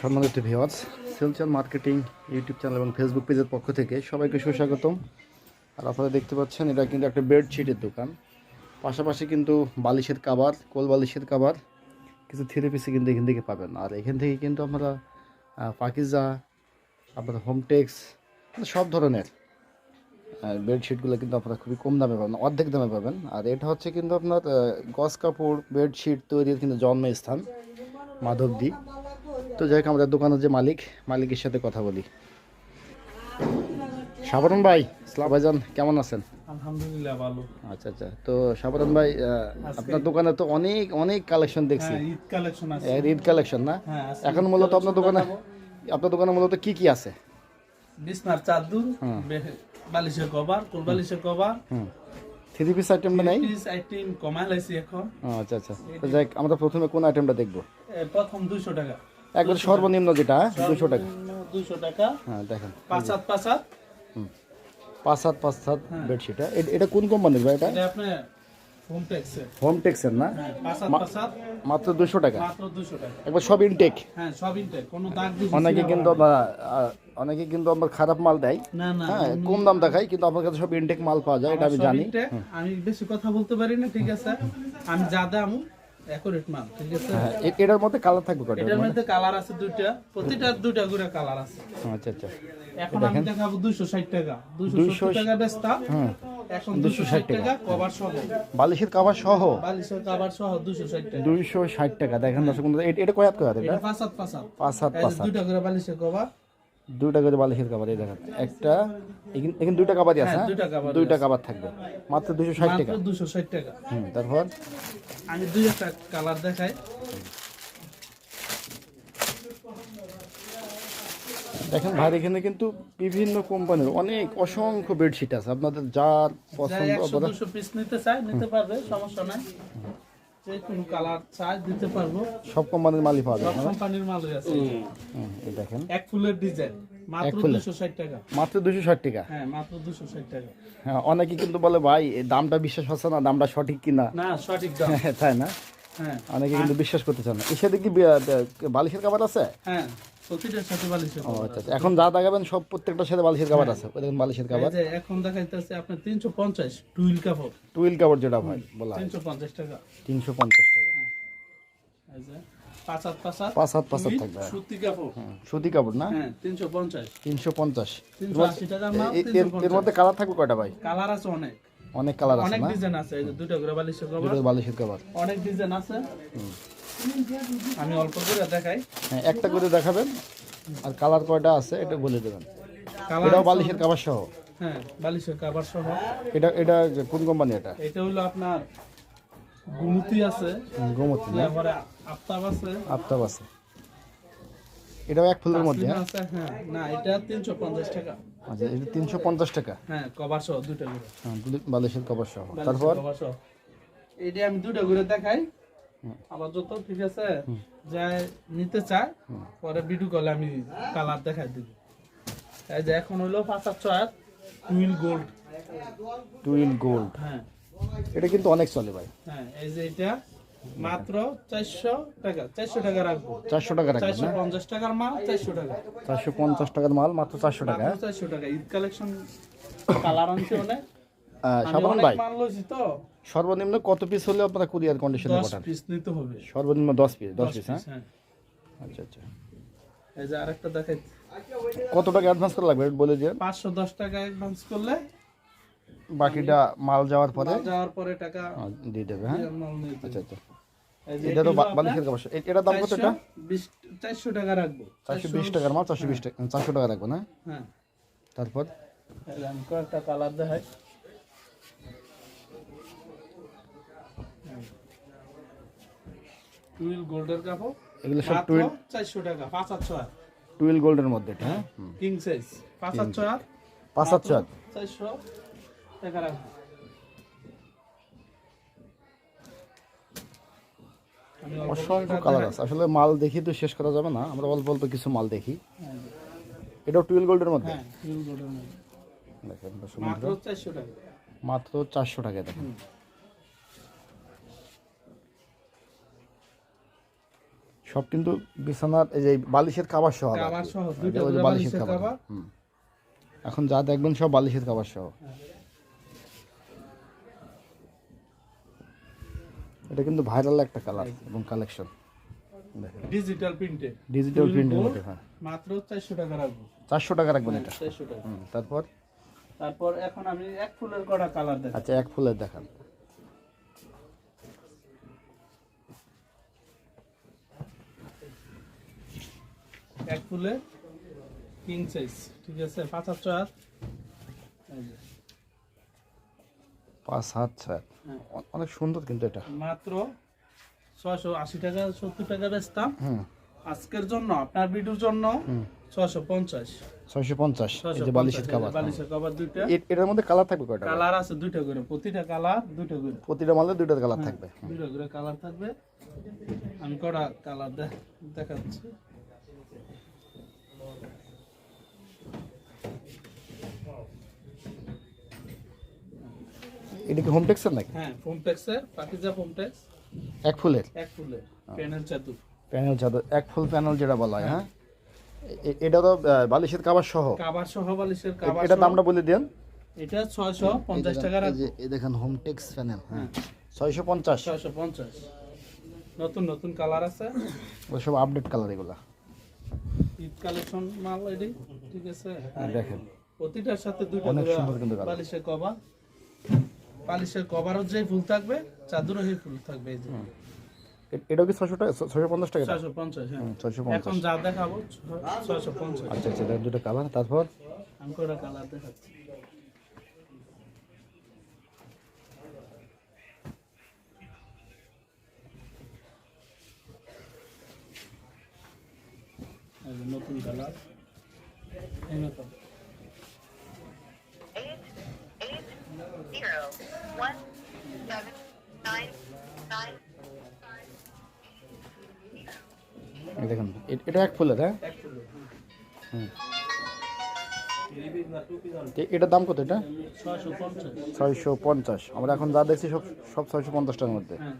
সম্মানিত ভিওয়ার্স সেলচার marketing YouTube channel এবং ফেসবুক পেজের পক্ষ থেকে সবাইকে সুস্বাগতম। আর আপনারা দেখতে পাচ্ছেন, এটা কিন্তু একটা বেডশিটের দোকান। পাশাপাশি কিন্তু বালিশের কাবার কোল বালিশের কাবার কিছু থ্রি পিসে কিন্তু এখান থেকে পাবেন। আর এখান থেকে কিন্তু আমরা পাকিজা আপনার হোমটেক্স সব ধরনের বেডশিটগুলো কিন্তু আপনারা খুবই কম দামে পাবেন, অর্ধেক দামে পাবেন। আর এটা হচ্ছে কিন্তু আপনার গস কাপড় বেডশিট তৈরির কিন্তু জন্মস্থান, মাধবদী। তো যাই হোক আমাদের দোকানের যে মালিক মালিকের সাথে কথা বলি। সাবরণ ভাই ইসলাম ভাইজান কেমন আছেন? আলহামদুলিল্লাহ ভালো। আচ্ছা আচ্ছা। তো সাবরণ ভাই আপনার দোকানে তো অনেক অনেক কালেকশন দেখছি। হ্যাঁ ঈদ কালেকশন আছে। এর ঈদ কালেকশন না? হ্যাঁ এখন মূলত আপনার দোকানে আপনার দোকানে মূলত কি কি আছে? বিছনার চাদর বালিশের কভার কোল বালিশের কভার। থ্রি পিস আইটেমটা নেই? পিস আইটেম কমাই লাইছি এখন আচ্ছা আচ্ছা। তো যাই আমরা প্রথমে কোন আইটেমটা দেখব? প্রথম দুইশো টাকা। একবার সর্বনিম্ন যেটা দুশো টাকা। দুইশো টাকা। হ্যাঁ দেখেন। পাঁচ হাত পাঁচ হাত পাঁচ সাত পাঁচ সাত বেডশিট এটা কোন কোম্পানির ভাই এটা? হোম হোম টেক্সের না? হ্যাঁ মাত্র দুশো টাকা? একবার সব ইনটেক হ্যাঁ অনেকে কিন্তু অনেকে কিন্তু আমার খারাপ মাল দেয়। হ্যাঁ কম দাম দেখায় কিন্তু আপনার কাছে সব ইনটেক মাল পাওয়া যায় এটা আমি জানি। আমি বেশি কথা বলতে পারি না ঠিক আছে? আমি যা দাম অ্যাকুরেট মাল ঠিক আছে? হ্যাঁ এটার মধ্যে কালার থাকবে কটা এটার মধ্যে কালার আছে দুইটা প্রতিটা দুইটা করে কালার আছে। আচ্ছা আচ্ছা। এখন আমি দেখাবো দুইশো ষাট টাকা। দুইশো 260 টাকা বেচতাম এখন দুইশো ষাট টাকা। কভার সহ। বালিশের কাভার সহ? বালিশের কভার সহ দুইশো ষাট টাকা। দুইশো ষাট টাকা। দেখেন দর্শক এটা- পাঁচ হাত পাঁচ হাত পাঁচ সাত দুইটা করে বালিশের কভার দুইটা করে বালিশের কাভার এই দেখেন একটা এখানে দুইটা কাবারই আছে হ্যাঁ, হ্যাঁ? দুইটা কাবার থাকবে। মাত্র দুইশো ষাট টাকা। দুশো ষাট টাকা। হুম তারপর? আমি দুই একটা কালার দেখাই। দেখেন ভাই এখানে কিন্তু বিভিন্ন কোম্পানির অনেক অসংখ্য বেডশিট আছে। আপনাদের যার পছন্দ দুশো পিস নিতে চাই নিতে পারবে সমস্যা নাই। যে কোনো কালার চাই দিতে পারব। সব কোম্পানির মালই পাওয়া যায় সব কোম্পানির মালই আছে। এই দেখেন। এক ফুলের ডিজাইন মাত্র টাকা। মাত্র টাকা? হ্যাঁ মাত্র টাকা। হ্যাঁ অনেকে কিন্তু বলে ভাই দামটা বিশ্বাস হচ্ছে না দামটা সঠিক কিনা? না সঠিক দাম। তাই না? হ্যাঁ। অনেকে কিন্তু বিশ্বাস করতে চান না। এর সাথে কি বালিশের কাবার আছে? হ্যাঁ। আচ্ছা আচ্ছা। এখন যা দেখাবেন সব প্রত্যেকটার সাথে বালিশের কাবার আছে ওই দেখেন বালিশের কাবার এখন দেখাইতেছে আপনার তিনশো পঞ্চাশ টুইল কাপড়। টুইল কাবার যেটা ভাই বলা হয়। তিনশো পঞ্চাশ টাকা। তিনশো পঞ্চাশ টাকা। পাঁচ হাত পাঁচ হাত থাকবে। সুতি কাপড়। কাপড় না? হ্যাঁ তিনশো পঞ্চাশ। এর মধ্যে কালার থাকবে কয়টা ভাই? কালার আছে অনেক। অনেক কালার আছে অনেক ডিজাইন আছে দুটো করে বালিশের কভার বালিশের কাবার অনেক ডিজাইন আছে। আমি অল্প করে দেখাই। হ্যাঁ একটা করে দেখাবেন। আর কালার কয়টা আছে এটা বলে দেবেন। এটাও বালিশের কাবার সহ। হ্যাঁ বালিশের কাভার সহ। এটা এটা কোন কোম্পানি এটা? এটা হলো আপনার গুমতি আছে। হুম, তারপরে আফতাব আছে। আফতাব আছে। এটাও এক ফুলের মধ্যে হ্যাঁ? আছে হ্যাঁ। না এটা তিনশো পঞ্চাশ টাকা। আচ্ছা এটা তিনশো পঞ্চাশ টাকা? হ্যাঁ কভার সহ দুটো করে। হ্যাঁ, বালিশের কভার সহ। তারপর? সহ। আমি দুটো করে দেখাই। আবার যত ঠিক আছে যাই নিতে চায় পরে ভিডিও কলে আমি কালার দেখাই দিব। এই যে এখন হলো পাঁচ হাত ছয় টুইল গোল্ড। Twill gold. হ্যাঁ। এটা কিন্তু অনেক চলে ভাই। হ্যাঁ এই যে এটা মাত্র চারশো টাকা চারশো টাকা রাখব। চারশো টাকা রাখবেন চারশো পঞ্চাশ টাকার মাল চারশো টাকা। চারশো পঞ্চাশ টাকার মাল মাত্র চারশো টাকা। চারশো টাকা। ঈদ কালেকশন কালার আনছে অনেক। ভাই। তো। সর্বনিম্ন কত পিস হলে আপনারা কুরিয়ার কন্ডিশনে পাঠান? পিস নিতে হবে। সর্বনিম্ন দশ পিস দশ দশ পিস হ্যাঁ? হ্যাঁ। আচ্ছা আচ্ছা। এই যে আরেকটা দেখাই। কত টাকা অ্যাডভান্স করা লাগবে? বলে দিয়ে পাঁচশো দশ টাকা অ্যাডভান্স করলে বাকিটা মাল যাওয়ার পরে? যাওয়ার পরে টাকা দিয়ে দেবে হ্যাঁ? আচ্ছা আচ্ছা। এটা তো বালিশের কাপড়। দাম কত এটা? 420 টাকা রাখব। টাকার মাল চারশো বিশ টাকা চারশো টাকা রাখব না? হ্যাঁ। তারপর? কয়েকটা কালার টুইল গোল্ডের কাপড়। এগুলো সব টুইল চারশো টাকা পাঁচ হাত ছয় টুইল গোল্ডের মধ্যে এটা হ্যাঁ? King size. পাঁচ হাত ছয় হাত। পাঁচ সাত চার চারশো টাকা রাখব। অসংখ্য কালার আছে আসলে মাল দেখি তো শেষ করা যাবে না আমরা অল্প অল্প কিছু মাল দেখি। হ্যাঁ, এটাও টুইল গোল্ডের মধ্যে? হ্যাঁ টুইল গোল্ডের মধ্যে। দেখেন মাত্র চারশো টাকা। মাত্র চারশো টাকা দেখেন। সব কিন্তু বিছানার এই যে বালিশের। কাবার সহ বালিশের কাবার। এখন যা দেখবেন সব বালিশের খাবার সহ। এটা কিন্তু ভাইরাল একটা কালার এবং কালেকশন দেখেন। ডিজিটাল প্রিন্টে ডিজিটাল প্রিন্টের মধ্যে হ্যাঁ। মাত্র চারশো টাকা রাখব। চারশো টাকা রাখবেন এটা। টাকা। তারপর? তারপর এখন আমি এক ফুলের করা কালার দেখ আচ্ছা এক ফুলের দেখান। ফুলে কিং সাইজ ঠিক আছে? পাঁচ হাত ছয় হাত। পাঁচ হাত ছয় হ্যাঁ। অনেক সুন্দর কিন্তু এটা। মাত্র ছয়শো আশি টাকা সত্তর টাকা বেচতাম। আজকের জন্য আপনার ভিডিওর জন্য ছয়শো পঞ্চাশ। ছয়শো পঞ্চাশ। বালিশের বালিশের দুইটা। এটার মধ্যে কালার থাকবে কয়টা? কালার আছে দুইটা করে প্রতিটা কালার দুইটা করে। প্রতিটা মালে দুইটা কালার থাকবে। দুইটা করে কালার থাকবে। আমি কটা কালার দেখাচ্ছি। এটা কি হোম টেক্সের নাকি? হ্যাঁ ফোমটেক্সের পাকিজা ফোমটেক্স এক ফুলের? এক ফুলে প্যানেল চাতুর প্যানেল চাদর এক ফুল প্যানেল যেটা বলা হয় হ্যাঁ? এটা তো বালিশের কাবার সহ। কাবার সহ বালিশের কাবার এটা দামটা বলে দেন এটা ছয়শো পঞ্চাশ টাকা এই যে এই দেখেন হোম টেক্স প্যানেল হ্যাঁ। ছয়শো পঞ্চাশ। ছয়শো পঞ্চাশ। নতুন নতুন কালার আছে। ওই সব আপডেট কালার এগুলা। ঈদ কালেকশন মাল এটি ঠিক আছে? দেখেন। প্রতিটার সাথে colour। বালিশের কভার বালিশের কভারও যে ফুল থাকবে চাদরও সেই ফুল থাকবে এই যে। এটা এটাও কি ছয়শো টাকা? ছয়শো পঞ্চাশ টাকা ছয়শো পঞ্চাশ হ্যাঁ। ছয়শো এখন যা দেখাবো ছশো পঞ্চাশ। আচ্ছা আচ্ছা দুটো কালার তারপর? আমি কটা কালার দেখাচ্ছি? এটা এক ফুলের হ্যাঁ? হুম। এটার দাম কত এটা? ছয়শো পঞ্চাশ। আমরা এখন যা দেখছি সব সব ছয়শো পঞ্চাশ টাকার মধ্যে। হ্যাঁ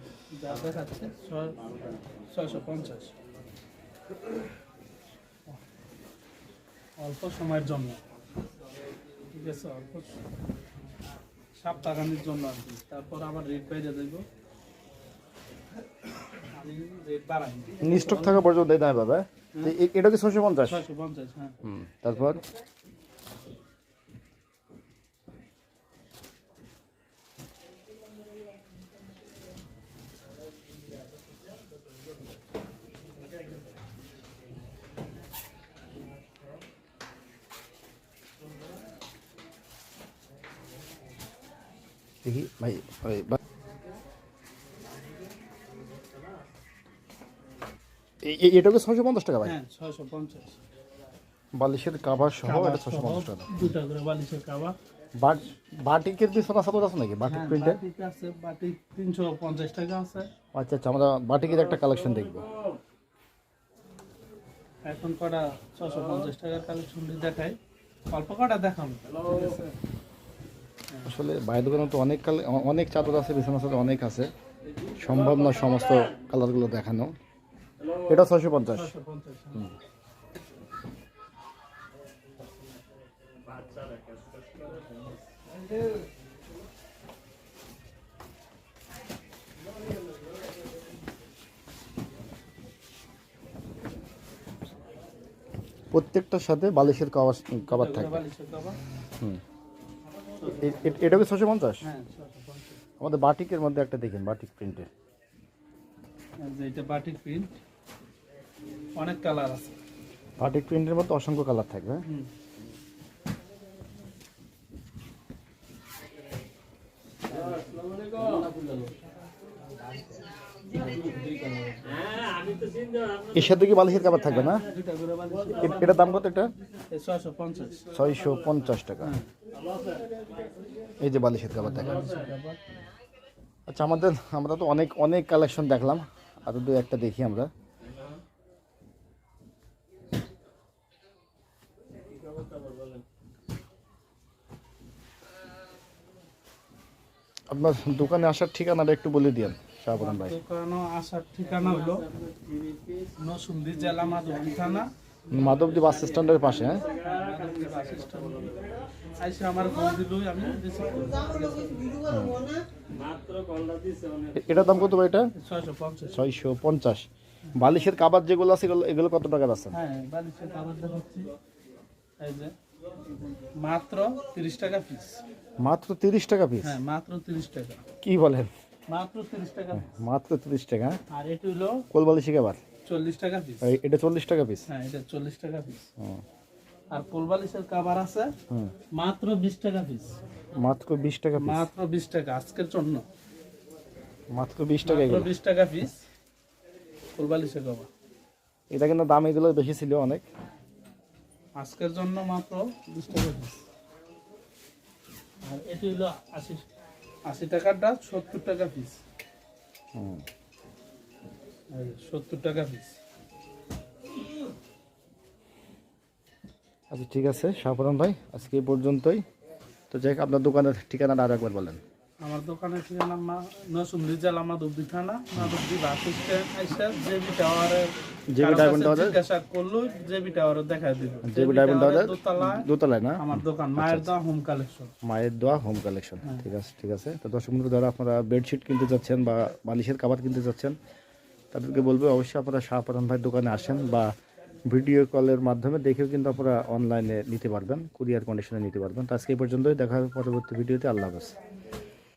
অল্প সময়ের জন্য। ঠিক আছে অল্প সপ্তাহখানির জন্য আর কি। তারপর আবার রেট বাইরে দেব স্টক থাকা পর্যন্ত এই দামে পাবে তো এটা কি পঞ্চাশ? ছয়শো পঞ্চাশ হ্যাঁ। তারপর? দেখি ভাই ভাই এটাকে ছয়শো পঞ্চাশ টাকা ভাই। হ্যাঁ ছয়শো পঞ্চাশ। বালিশের কাভার সহ এটা ছশো পঞ্চাশ টাকা। দুটা করে বালিশের বাট বাটিকের পিছনে সাথে আছে নাকি? বাটিক হ্যাঁ প্রিন্টের আছে বাটিক তিনশো পঞ্চাশ টাকা আছে। আচ্ছা আচ্ছা আমরা বাটিকের একটা কালেকশন দেখব। এখন কটা? ছশো পঞ্চাশ টাকার কালেকশন দেখাই। অল্প কটা ঠিক আসলে বাইরের দোকানে তো অনেক কালে অনেক চাদর আছে বিছানা অনেক আছে। সম্ভব না সমস্ত কালারগুলো দেখানো। এটা ছয়শো পঞ্চাশ। ছশো পঞ্চাশ। প্রত্যেকটার সাথে বালিশের কভার কভার কাবা হুম। এটা কি ছশো পঞ্চাশ? হ্যাঁ ছশো পঞ্চাশ। আমাদের বাটিকের মধ্যে একটা দেখেন বাটিক প্রিন্টের এটা বাটিক প্রিন্ট অনেক কালার আছে। বাটিক প্রিন্টের মধ্যে অসংখ্য কালার থাকবে। হ্যাঁ? হুম। এর সাথে কি বালিশের থাকবে না? দাম কত এটা? ছয়শো পঞ্চাশ। টাকা। এই যে বালিশের কাভার দেখেন কাবা আচ্ছা আমাদের আমরা তো অনেক অনেক কালেকশন দেখলাম। আরও দু একটা দেখি আমরা। আপনার দোকানে আসার ঠিকানাটা একটু বলে দিন শাহপুরান ভাই। আসার ঠিকানা হলো নসুন্দি জেলা মাধবী থানা। মাধবদী বাস স্ট্যান্ডের পাশে হ্যাঁ? বাস আমার ফোন দিলই আমি রিসিভ এ- এটার দাম কত ভাই এটা? ছয়শো পঞ্চাশ। বালিশের কাবার যেগুলো আছে এগুলো এগুলো কত টাকা আছে? হ্যাঁ বালিশের কাগজ দেখাচ্ছি। এই যে মাত্র তিরিশ টাকা পিস মাত্র তিরিশ টাকা পিস হ্যাঁ মাত্র তিরিশ টাকা। কি বলেন? মাত্র তিরিশ টাকা মাত্র তিরিশ টাকা হ্যাঁ? আর এটি হলো কাবার চল্লিশ টাকা পিস এটা চল্লিশ টাকা পিস হ্যাঁ এটা চল্লিশ টাকা পিস আর কোলবালিশের কাবার আছে মাত্র বিশ টাকা পিস মাত্র বিশ টাকা পিস মাত্র বিশ টাকা আজকের জন্য। মাত্র বিশ টাকা মাত্র বিশ টাকা পিস কোলবালিশের কাবার এটা কিন্তু দাম এগুলো বেশি ছিল অনেক। আজকের জন্য মাত্র বিশ টাকা পিস আর এটি হলো আশি আশি টাকাটা সত্তর টাকা পিস সত্তর টাকা পিস আচ্ছা ঠিক আছে শাহপুরান ভাই আজকে এই পর্যন্তই। তো যাই হোক, আপনার দোকানের ঠিকানাটা আর একবার বলেন। আমার দোকানের ঠিকানা মা নসুন্দি জেলা মাধবদী থানা মাধবদী বাস স্ট্যান্ড আইসা জেবি টাওয়ারে Diamond Tower জিজ্ঞাসা করল জেবি টাওয়ারে দেখা দিব জেবি ডায়মন্ড দোতলায় না? আমার দোকান মায়ের দা হোম কালেকশন মায়ের দোয়া হোম কালেকশন ঠিক আছে ঠিক আছে। তো দর্শক বন্ধু যারা আপনারা বেডশিট কিনতে যাচ্ছেন বা বালিশের কাবার কিনতে যাচ্ছেন তাদেরকে বলব অবশ্যই আপনারা শাহপুরান ভাই দোকানে আসেন বা ভিডিও কলের মাধ্যমে দেখেও কিন্তু আপনারা অনলাইনে নিতে পারবেন কুরিয়ার কন্ডিশনে নিতে পারবেন। তো আজকে এই পর্যন্তই দেখা পরবর্তী ভিডিওতে আল্লাহ হাফেজ।